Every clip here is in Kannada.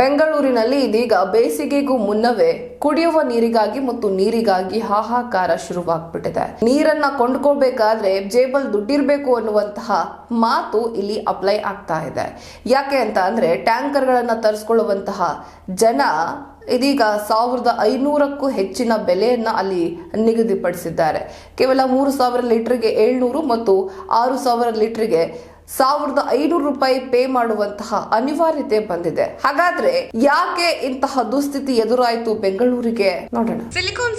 ಬೆಂಗಳೂರಿನಲ್ಲಿ ಇದೀಗ ಬೇಸಿಗೆಗೂ ಮುನ್ನವೇ ಕುಡಿಯುವ ನೀರಿಗಾಗಿ ಮತ್ತು ನೀರಿಗಾಗಿ ಹಾಹಾಕಾರ ಶುರುವಾಗ್ಬಿಟ್ಟಿದೆ. ನೀರನ್ನ ಕೊಂಡ್ಕೊಳ್ಬೇಕಾದ್ರೆ ಜೇಬಲ್ ದುಡ್ಡಿರ್ಬೇಕು ಅನ್ನುವಂತಹ ಮಾತು ಇಲ್ಲಿ ಅಪ್ಲೈ ಆಗ್ತಾ ಇದೆ. ಯಾಕೆ ಅಂತ ಅಂದ್ರೆ ಟ್ಯಾಂಕರ್ಗಳನ್ನು ತರಿಸ್ಕೊಳ್ಳುವಂತಹ ಜನ ಇದೀಗ ಸಾವಿರದ ಐನೂರಕ್ಕೂ ಹೆಚ್ಚಿನ ಬೆಲೆಯನ್ನ ಅಲ್ಲಿ ನಿಗದಿಪಡಿಸಿದ್ದಾರೆ. ಕೇವಲ ಮೂರು ಸಾವಿರ ಲೀಟರ್ಗೆ ಏಳ್ನೂರು ಮತ್ತು ಆರು ಸಾವಿರ ಲೀಟರ್ಗೆ ಸಾವಿರದ ಐನೂರು ರೂಪಾಯಿ ಪೇ ಮಾಡುವಂತಹ ಅನಿವಾರ್ಯತೆ ಬಂದಿದೆ. ಹಾಗಾದ್ರೆ ಯಾಕೆ ಇಂತಹ ದುಸ್ಥಿತಿ ಎದುರಾಯಿತು ಬೆಂಗಳೂರಿಗೆ? ನೋಡೋಣ. ಸಿಲಿಕಾನ್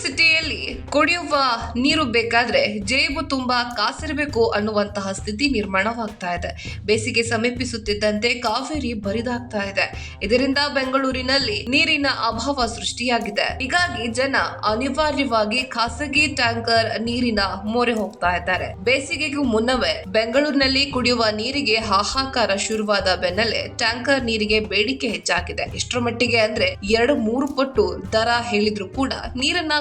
ಸಿಟಿಯಲ್ಲಿ ಕುಡಿಯುವ ನೀರು ಬೇಕಾದ್ರೆ ಜೇಬು ತುಂಬಾ ಕಾಸಿರಬೇಕು ಅನ್ನುವಂತಹ ಸ್ಥಿತಿ ನಿರ್ಮಾಣವಾಗ್ತಾ ಇದೆ. ಬೇಸಿಗೆ ಸಮೀಪಿಸುತ್ತಿದ್ದಂತೆ ಕಾವೇರಿ ಬರಿದಾಗ್ತಾ ಇದೆ. ಇದರಿಂದ ಬೆಂಗಳೂರಿನಲ್ಲಿ ನೀರಿನ ಅಭಾವ ಸೃಷ್ಟಿಯಾಗಿದೆ. ಹೀಗಾಗಿ ಜನ ಅನಿವಾರ್ಯವಾಗಿ ಖಾಸಗಿ ಟ್ಯಾಂಕರ್ ನೀರಿನ ಮೊರೆ ಹೋಗ್ತಾ ಇದ್ದಾರೆ. ಬೇಸಿಗೆಗೂ ಮುನ್ನವೇ ಬೆಂಗಳೂರಿನಲ್ಲಿ ಕುಡಿಯುವ ನೀರಿಗೆ ಹಾಹಾಕಾರ ಶುರುವಾದ ಬೆನ್ನಲ್ಲೇ ಟ್ಯಾಂಕರ್ ನೀರಿಗೆ ಬೇಡಿಕೆ ಹೆಚ್ಚಾಗಿದೆ. ಎಷ್ಟರ ಮಟ್ಟಿಗೆ ಅಂದ್ರೆ ಎರಡು ಮೂರು ಪಟ್ಟು ದರ ಹೇಳಿದ್ರು ಕೂಡ ನೀರನ್ನ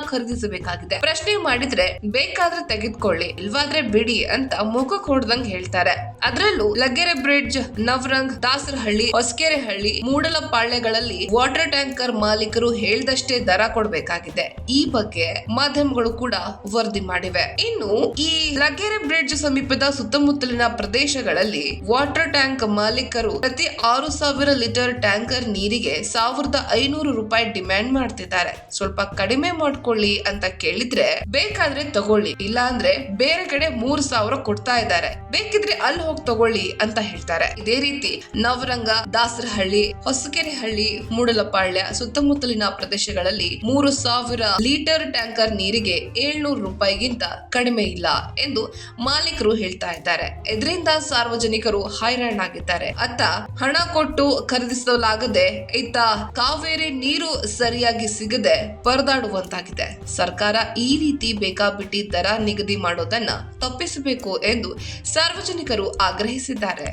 ಖರೀದಿಸಬೇಕಾಗಿದೆ ಪ್ರಶ್ನೆ ಮಾಡಿದ್ರೆ ಬೇಕಾದ್ರೆ ತೆಗೆದುಕೊಳ್ಳಿ ಇಲ್ವಾದ್ರೆ ಬಿಡಿ ಅಂತ ಮುಖಕ್ಕೆ ಹೊಡೆದಂಗ್ ಹೇಳ್ತಾರೆ. ಅದರಲ್ಲೂ ಲಗ್ಗೆರೆ ಬ್ರಿಡ್ಜ್, ನವರಂಗ್, ದಾಸರಹಳ್ಳಿ, ಹೊಸಕೆರೆಹಳ್ಳಿ, ಮೂಡಲಪಾಳ್ಯಗಳಲ್ಲಿ ವಾಟರ್ ಟ್ಯಾಂಕರ್ ಮಾಲೀಕರು ಹೇಳ್ದಷ್ಟೇ ದರ ಕೊಡಬೇಕಾಗಿದೆ. ಈ ಬಗ್ಗೆ ಮಾಧ್ಯಮಗಳು ಕೂಡ ವರದಿ ಮಾಡಿವೆ. ಇನ್ನು ಈ ಲಗ್ಗೆರೆ ಬ್ರಿಡ್ಜ್ ಸಮೀಪದ ಸುತ್ತಮುತ್ತಲಿನ ಪ್ರದೇಶಗಳಲ್ಲಿ ವಾಟರ್ ಟ್ಯಾಂಕ್ ಮಾಲೀಕರು ಪ್ರತಿ ಆರು ಸಾವಿರ ಲೀಟರ್ ಟ್ಯಾಂಕರ್ ನೀರಿಗೆ ಸಾವಿರದ ಐನೂರು ರೂಪಾಯಿ ಡಿಮ್ಯಾಂಡ್ ಮಾಡ್ತಿದ್ದಾರೆ. ಸ್ವಲ್ಪ ಕಡಿಮೆ ಮಾಡ್ಕೊಳ್ಳಿ ಅಂತ ಕೇಳಿದ್ರೆ ಬೇಕಾದ್ರೆ ತಗೊಳ್ಳಿ ಇಲ್ಲ ಅಂದ್ರೆ ಬೇರೆ ಕಡೆ ಮೂರ್ ಸಾವಿರ ಕೊಡ್ತಾ ಇದ್ದಾರೆ. ಬೇಕಿದ್ರೆ ಅಲ್ಲಿ ಹೋಗಿ ತಗೊಳ್ಳಿ ಅಂತ ಹೇಳ್ತಾರೆ. ಇದೇ ರೀತಿ ನವರಂಗ, ದಾಸರಹಳ್ಳಿ, ಹೊಸಕೆರೆಹಳ್ಳಿ, ಮೂಡಲಪಾಳ್ಯ ಸುತ್ತಮುತ್ತಲಿನ ಪ್ರದೇಶಗಳಲ್ಲಿ ಮೂರು ಸಾವಿರ ಲೀಟರ್ ಟ್ಯಾಂಕರ್ ನೀರಿಗೆ ಏಳ್ನೂರು ರೂಪಾಯಿಗಿಂತ ಕಡಿಮೆ ಇಲ್ಲ ಎಂದು ಮಾಲೀಕರು ಹೇಳ್ತಾ ಇದ್ದಾರೆ. ಇದರಿಂದ ಸಾರ್ವಜನಿಕರು ಹೈರಾಣಾಗಿದ್ದಾರೆ. ಅತ್ತ ಹಣ ಕೊಟ್ಟು ಖರೀದಿಸಲಾಗದೆ ಇತ್ತ ಕಾವೇರಿ ನೀರು ಸರಿಯಾಗಿ ಸಿಗದೆ ಪರದಾಡುವಂತಾಗಿದೆ. ಸರ್ಕಾರ ಈ ರೀತಿ ಬೇಕಾಬಿಟ್ಟಿ ದರ ನಿಗದಿ ಮಾಡೋದನ್ನ ತಪ್ಪಿಸಬೇಕು ಎಂದು ಸಾರ್ವಜನಿಕರು ಆಗ್ರಹಿಸಿದ್ದಾರೆ.